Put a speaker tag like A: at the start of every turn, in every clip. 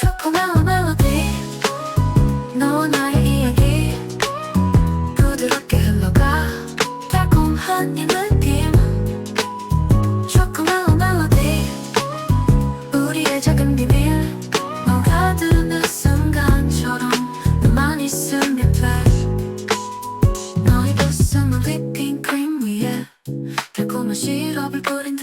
A: 초코멜로 멜로디. 너와 나의 이야기. 부드럽게 흘러가. 달콤한 이 느낌. 초코멜로 멜로디. 우리의 작은 비밀. 녹아드는 순간처럼 너만 있으면 돼 너의 웃음은 크림 위에 달콤한 시럽을 뿌린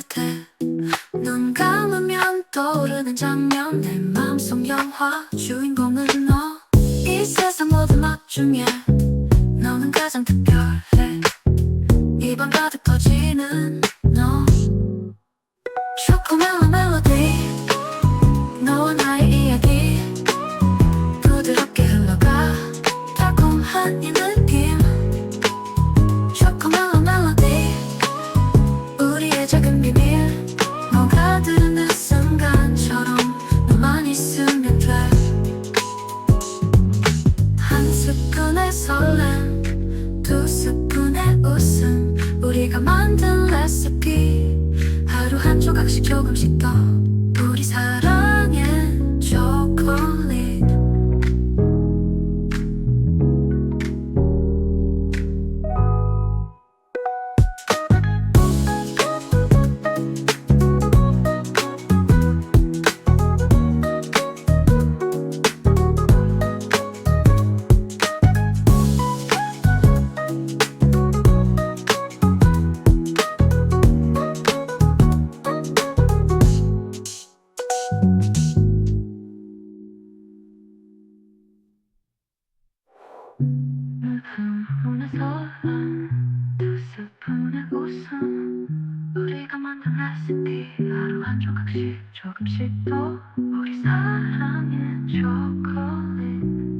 A: 조금씩 더 우리 사랑의 초콜릿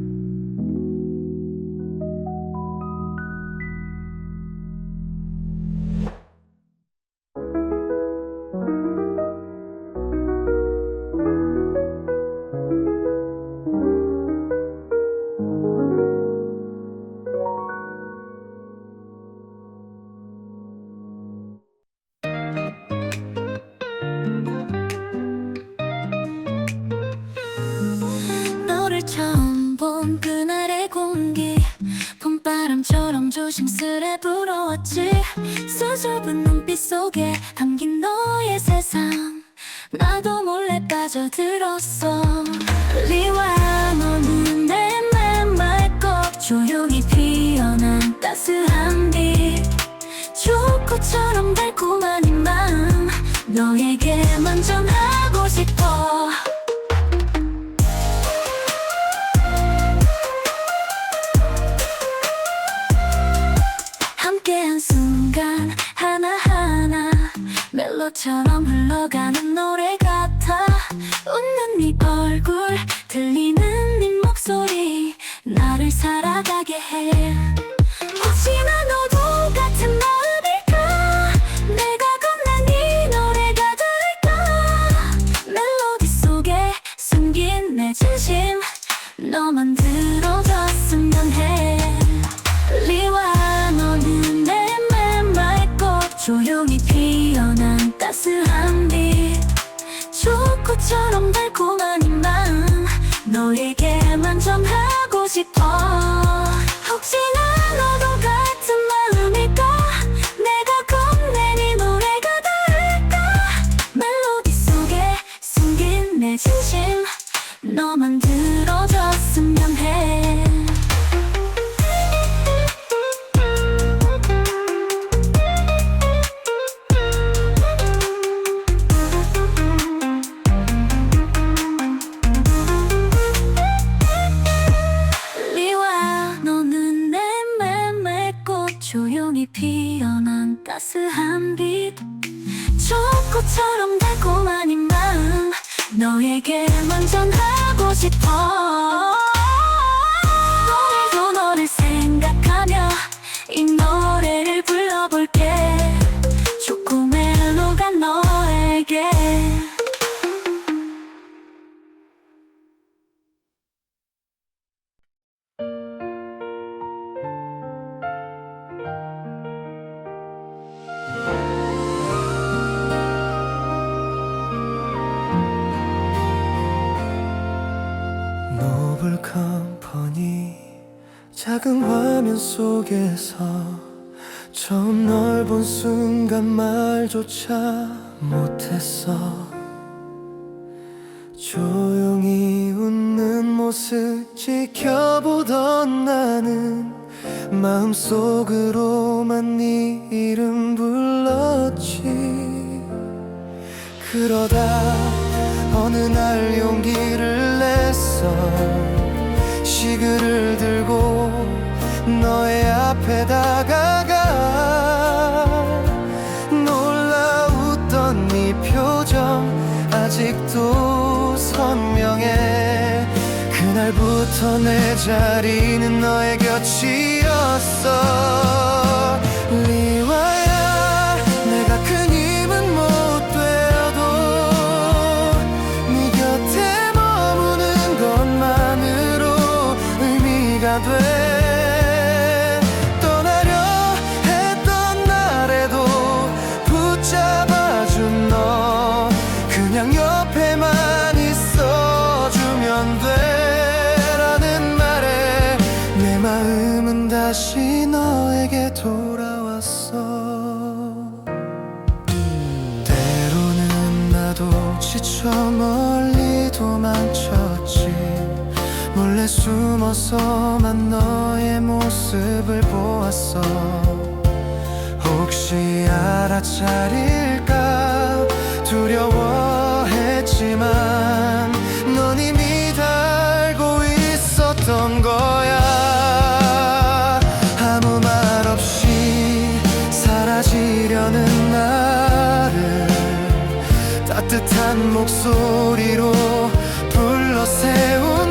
A: 세상 나도 몰래 빠져들었어. 리와 너는 내맘 맑고 조용히 피어난 따스한 빛. 초코처럼 달콤한 이 마음 너에게만 전하고 싶어 멜로처럼 흘러가는 노래 같아. 웃는 네 얼굴 들리는 네 목소리. 나를 살아가게 해. 혹시나 처럼 달콤한 이 마음 너에게만 전하고 싶어 혹시나 너도 전하
B: 작은 화면 속에서 처음 널 본 순간 말조차 못했어. 조용히 웃는 모습 지켜보던 나는 마음속으로만 네 이름 불렀지. 그러다 어느 날 용기를 냈어. 시그를 들고 너의 앞에 다가가 놀라 웃던 네 표정 아직도 선명해. 그날부터 내 자리는 너의 곁이었어 다시 너에게 돌아왔어. 때로는 나도 지쳐 멀리 도망쳤지. 몰래 숨어서만 너의 모습을 보았어. 혹시 알아차릴까? 두려워했지만 넌 이미 다 알고 있었던 거 목소리로 불러 세운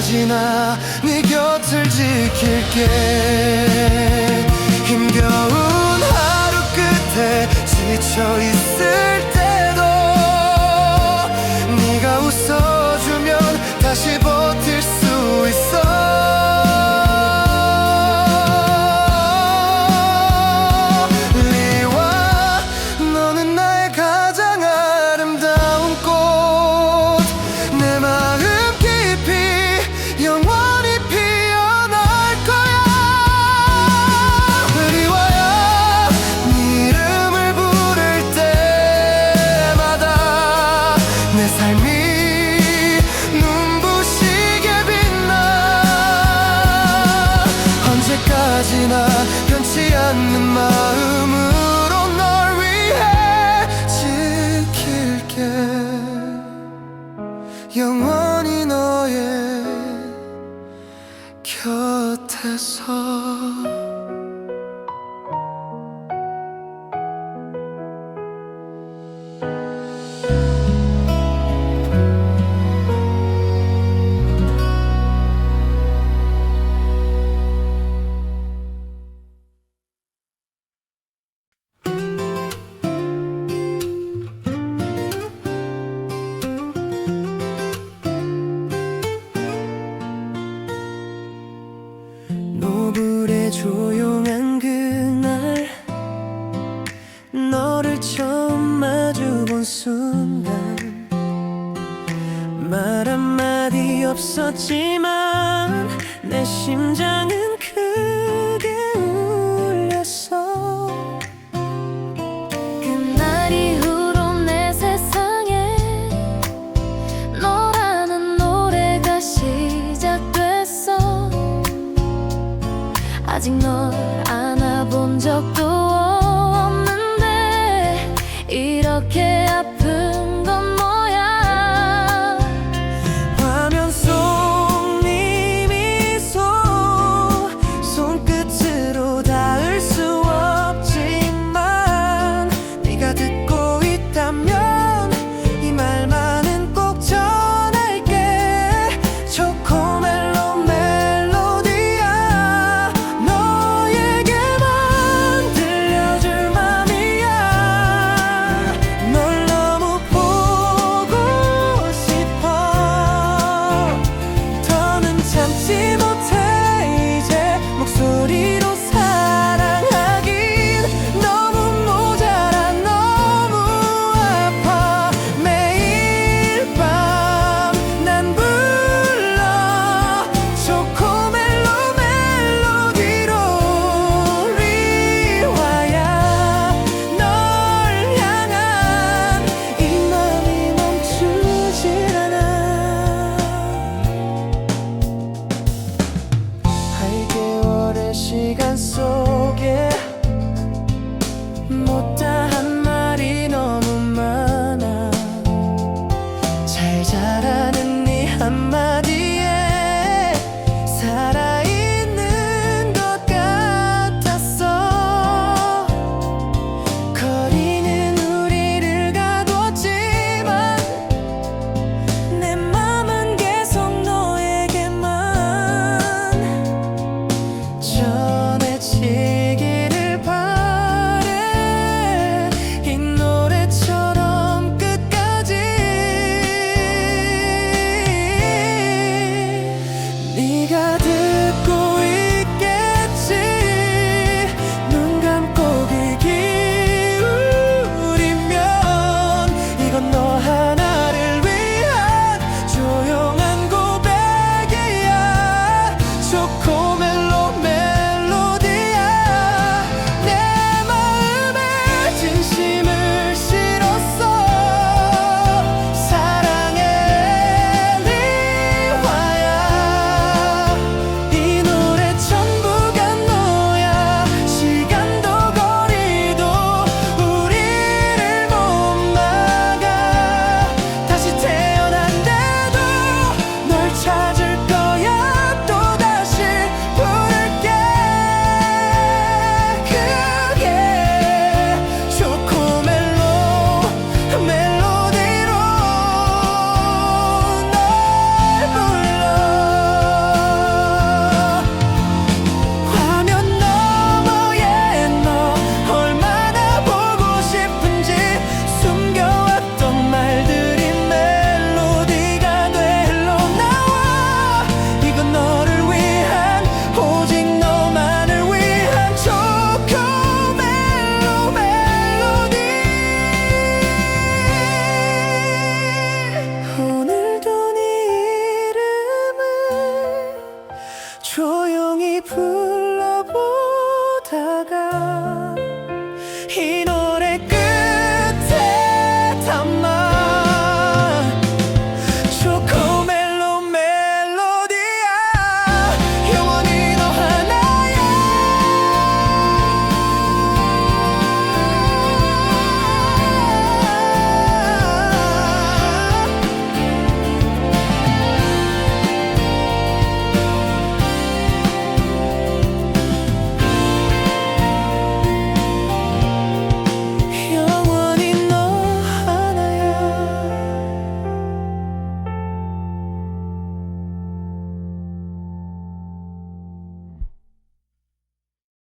B: 언제까지나 네 곁을 지킬게. 힘겨운 하루 끝에 지쳐 있을 심장은 크게 울렸어.
A: 그날 이후로 내 세상에 너라는 노래가 시작됐어. 아직 널